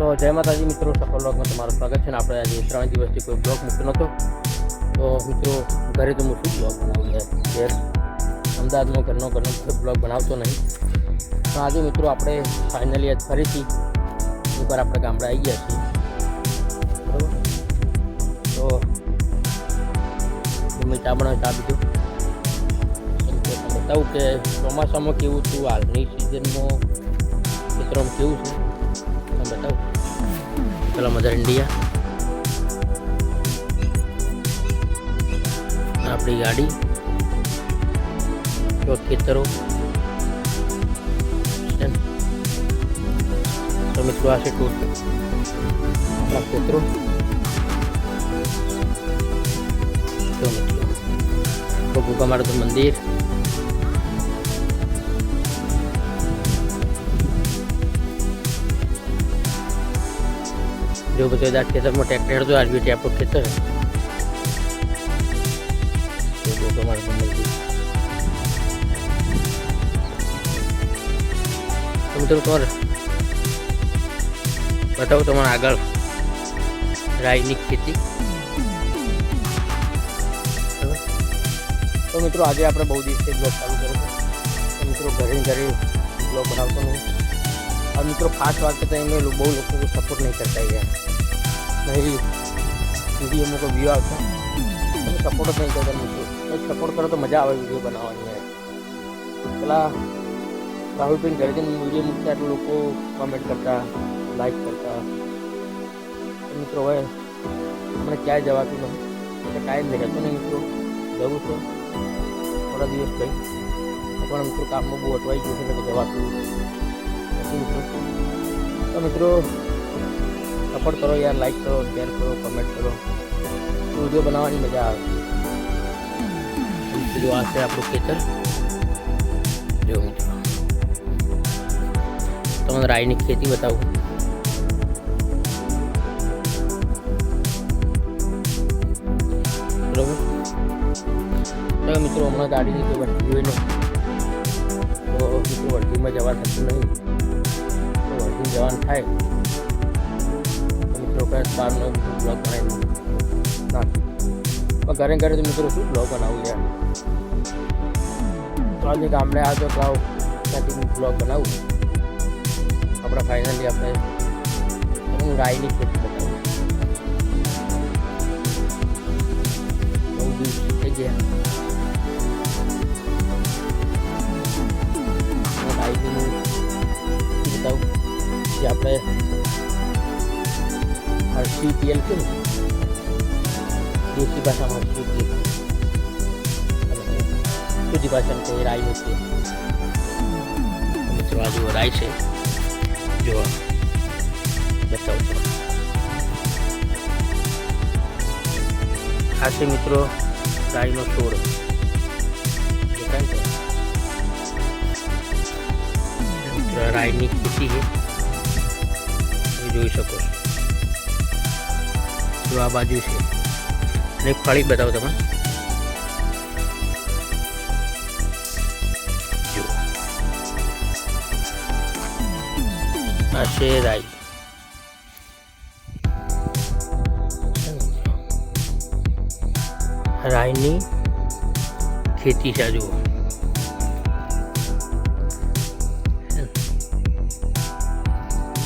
તો જય માતાજી મિત્રો, સફળ બ્લોગમાં તમારું સ્વાગત છે ને આપણે આજે ત્રણ દિવસથી કોઈ બ્લોગ મૂક્યો નહોતો. તો મિત્રો, ઘરે તો હું શું બ્લોગ બનાવું ઘેર અમદાવાદમાં ઘરનો ઘરનો બ્લોગ બનાવતો નહીં. તો આજે મિત્રો આપણે ફાઇનલી આજ ફરીથી એકવાર આપણે ગામડે આવી ગયા છીએ. બરાબર? તો મેં ચા બનાવી, ચા પીધું. બતાવું કે ચોમાસામાં કેવું છું હાલની સિઝનમાં મિત્રો, કેવું છે? બતાવો. ચલો મધર ઇન્ડિયા આપણી ગાડી જો ખેતરો છે ને. તો મિત્રો આ છે ટૂર આપણા ખેતરો જો મિત્રો તો ભૂકા મારું મંદિર જો બધું આ ખેતરમાં ટ્રેક્ટર તો આજબી આપણું ખેતર. જો ભૂકા મારું મંદિર તો મિત્રો તમારે બતાવું તમારે આગળ. રાઈની ખેતી. તો મિત્રો આજે આપણે બહુ દિવસે બ્લોગ ચાલુ કર્યો મિત્રો ઘરે ઘરે બ્લોગ બનાવતો નહીં. આ મિત્રો ખાસ વાત કરતા એમને લો- બહુ લોકો સપોર્ટ નહીં કરતા યાર નહીં વિડીયોમાં કોઈ વ્યૂ આવશે તમે સપોર્ટ જ નહીં કરતા મિત્રો સપોર્ટ કરો તો મજા આવે વીડિયો બનાવવાની પેલા રાહુલભાઈ ગરજન વીડિયો મૂકતા એટલે લોકો કમેન્ટ કરતા લાઈક કરતા મિત્રો હવે મને ક્યાંય જવાતું નહીં એટલે કાંઈ જ રહેતું નહીં મિત્રો જવું છે થોડા દિવસ ભાઈ પણ મિત્રો કામમાં બહુ અટવાઈ ગયું છે એટલે જવાતું નથી મિત્રો તો મિત્રો સપોર્ટ કરો યાર લાઈક કરો શેર કરો કમેન્ટ કરો તો વીડિયો બનાવવાની મજા આવે બીજું આ છે આપણું ખેતર જો મિત્રો તમને રાઈની ખેતી બતાવું બરોબર તો મિત્રો હમણાં ગાડીની કોઈ વળતી હોય ને તો મિત્રો વળતીમાં જવા થતું નહીં તો વળતી જવાનું થાય કદાચ બહારનો બ્લોગ બનાવી નાખી ઘરે ઘરે તો મિત્રો શું બ્લોગ બનાવું યાર તો આજે ગામડે આવતો તો આવું ત્યાંથી બ્લોગ બનાવું. આપણે ફાઇનલી આપણે હું રાઈની ખેતી બતાવું થઈ ગયા. હું બતાવું જે આપણે હર્ષી પીએલ છે ને દેશી ભાષામાં હર્ષી પીએલ શુદ્ધ ભાષામાં કોઈ રાય નથી મિત્રો આ જુઓ રાય છે જો બતાવું છું આ છે મિત્રો રાયનો છોડ રાયની ખેતી જોઈ શકો છો જો આ બાજુ છે. અને ફળી બતાવો તમે આ છે રાઈ. રાઈની ખેતી છે જુઓ.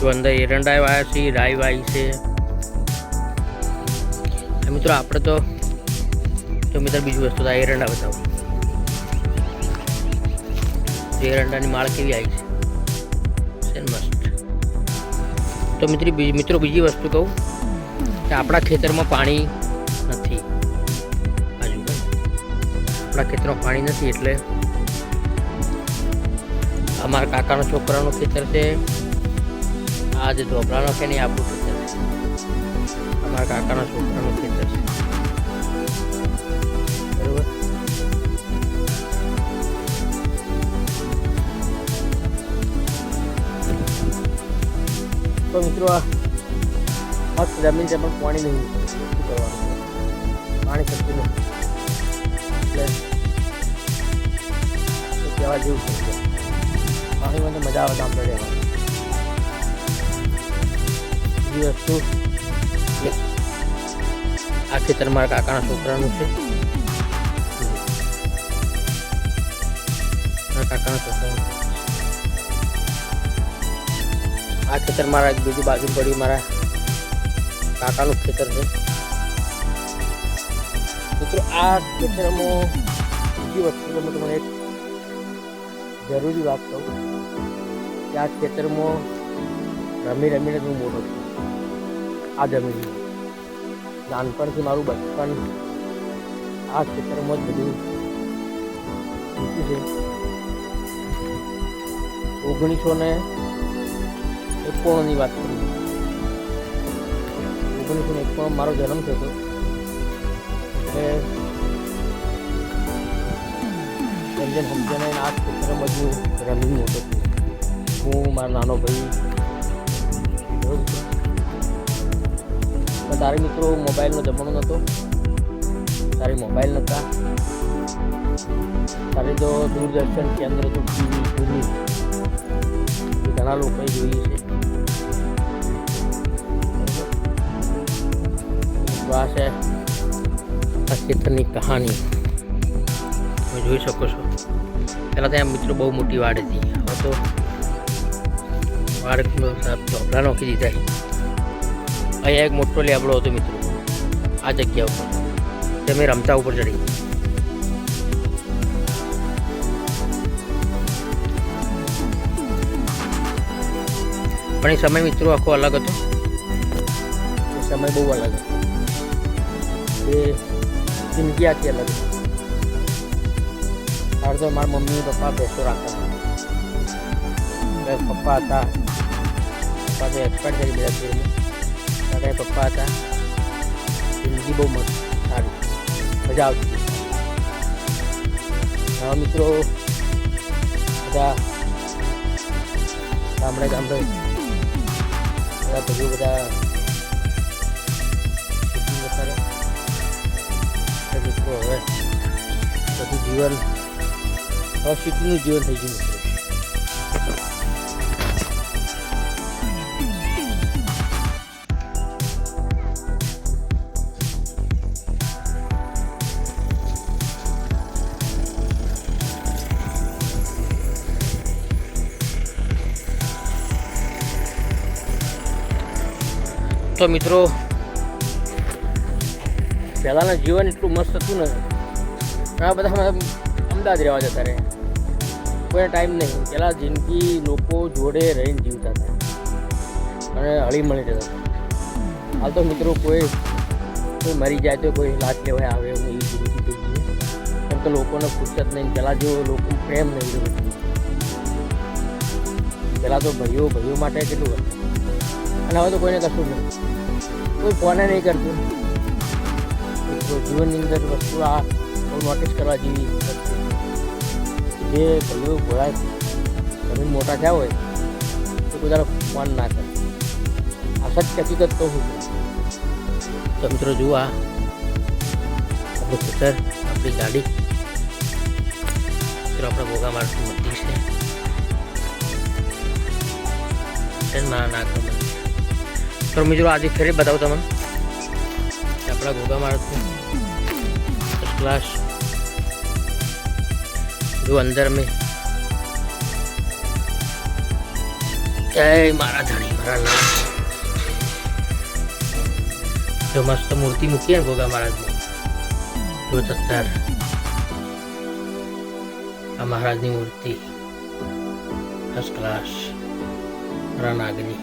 જો અંદર એરંડા વાયા છે, રાઈ વાય છે. મિત્રો, આપણે તો તો મિત્ર, બીજી વસ્તુ આ એરંડા બતાવો. એરંડાની માળ કેવી આવી છે? તો મિત્રો મિત્રો, બીજી વસ્તુ કહું કે આપણા ખેતરમાં પાણી નથી. આપણા ખેતરમાં પાણી નથી એટલે અમારા કાકાનો છોકરાનું ખેતર છે. આ જે ધોબરાનો છે ને એ આપણું અમારા કાકાના છોકરાનું ખેતર છે. તો મિત્રો આ મસ્ત જમીન છે, પણ પાણી નહીં. શું કરવાનું? પાણી શકતું નહીં એટલે કહેવા જેવું છે પાણીમાં તો મજા આવે ગામડે રહેવાની. દિવસ કે આ ખેતર મારા કાકાના છોકરાનું છે. કાકાના છોકરાનું આ ખેતર મારા બીજી બાજુ પડી, મારા કાકાનું ખેતર છે. મિત્રો, આ ખેતરમાં બીજી વસ્તુ તમે તમને એક જરૂરી વાત કહું કે આ ખેતરમાં રમી રમીને હું મોટો છું. આ જમીન. નાનપણથી મારું બચપન આ ખેતરમાં જ બધું વીત્યું છે ઓગણીસો ને એકોણની વાત કરું. ઓગણીસો ને એકોણ મારો જન્મ થયો હતો. એટલે રંજન જેમ આ ક્ષેત્રમાં જ રમી મોટો હું, મારા નાનો ભાઈ તારે મિત્રો મોબાઈલનો જમાનો નહોતો તારે મોબાઈલ નહોતા તારે તો દૂરદર્શન કેન્દ્ર તો ટીવી ટીવી ઘણા લોકોએ જોઈએ છે. આ છે આ ખેતરની કહાની. તમે જોઈ શકો છો. પહેલાં ત્યાં મિત્રો બહુ મોટી વાડ હતી. હવે તો વાડ ચોપડા નોખી દીધા અહીંયા એક મોટો લેબડો હતો મિત્રો. આ જગ્યા ઉપર. તમે રમતા ઉપર ચડી પણ એ સમય મિત્રો આખો અલગ હતો. સમય બહુ અલગ હતો. એ જિંદગી આખી અલગ હતી. ત્યારે તો મારા મમ્મી પપ્પા ભેસો રાખતા પપ્પા હતા. તો એક્સપાયર કરી ગયા દાદા પપ્પા હતા. જિંદગી બહુ મસ્ત સારી. મજા આવતી હા, મિત્રો. બધા ગામડે ગામડે. બધા બધું બધા મિત્રો હવે બધું જીવન, હવે સિટીનું જીવન થઈ ગયું તો મિત્રો, પહેલાંના જીવન એટલું મસ્ત હતું ને, ઘણા બધા અમદાવાદ રહેવા જતા રહે કોઈ ટાઈમ નહીં. પહેલાં જિંદગી લોકો જોડે રહીને જીવતા હતા. અને હળીમળી જતા હતા. હાલ તો મિત્રો કોઈ કોઈ મરી જાય તો કોઈ લાજ લેવાય, આવે એવું એવી જિંદગી થઈ ગઈ. કેમ કે લોકોને ફુરસત નહીં. પહેલાં જેવો લોકો પ્રેમ નહીં રહ્યો પહેલાં તો ભાઈઓ ભાઈઓ માટે કેટલું હતું અને હવે તો કોઈને કશું નહીં. કોઈ ફોને નહીં કરતું. જીવનની અંદર વસ્તુ આ નોટિસ કરવા જેવી જે ભલે ઘોડા તમે મોટા થયા હોય, તો કોઈ તારો ફોન ના કરે. આ સત્ય હકીકત તો હું તંત્ર જુઓ આપણું ખેતર, આપણી ગાડી. આપણા ભોગા મારતું મંદિર છે. મારા મંદિર તો મિત્રો, આજે ફરી બતાવું તમને. આપણા ગોગા મારતું ક્લાસ જો અંદર મેં. જય મારા ધણી, મારા મસ્ત મૂર્તિ મૂકી ને ગોગા મહારાજની જો મહારાજની મૂર્તિ. ફર્સ્ટ ક્લાસ મારા નાગની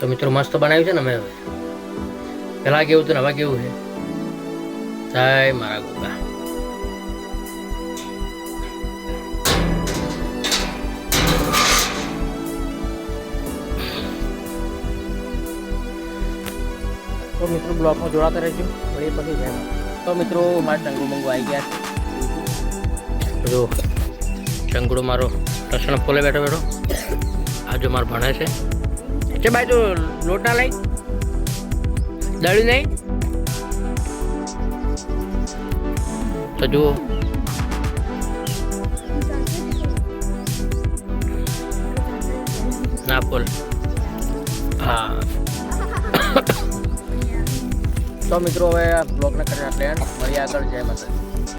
તો મિત્રો મસ્ત બનાવ્યું છે ને મેં હવે. પેલા કેવું હતું ને હવે કેવું છે? જય મારા ગોગા. તો મિત્રો બ્લોગમાં જોડાતા રહેજો. વળી પછી જેમ તો મિત્રો મારા ટંગુ મંગુ આવી ગયા છે. જો ટંગડો મારો લસણ ફોલે બેઠો બેઠો. આજે મારો ભણે છે. છે ભાઈ તું લોટ ના લઈ દળી નહીં તો જુઓ ના બોલ હા તો મિત્રો હવે બ્લોગને કરીને પ્લેન મળી આગળ જય માતાજી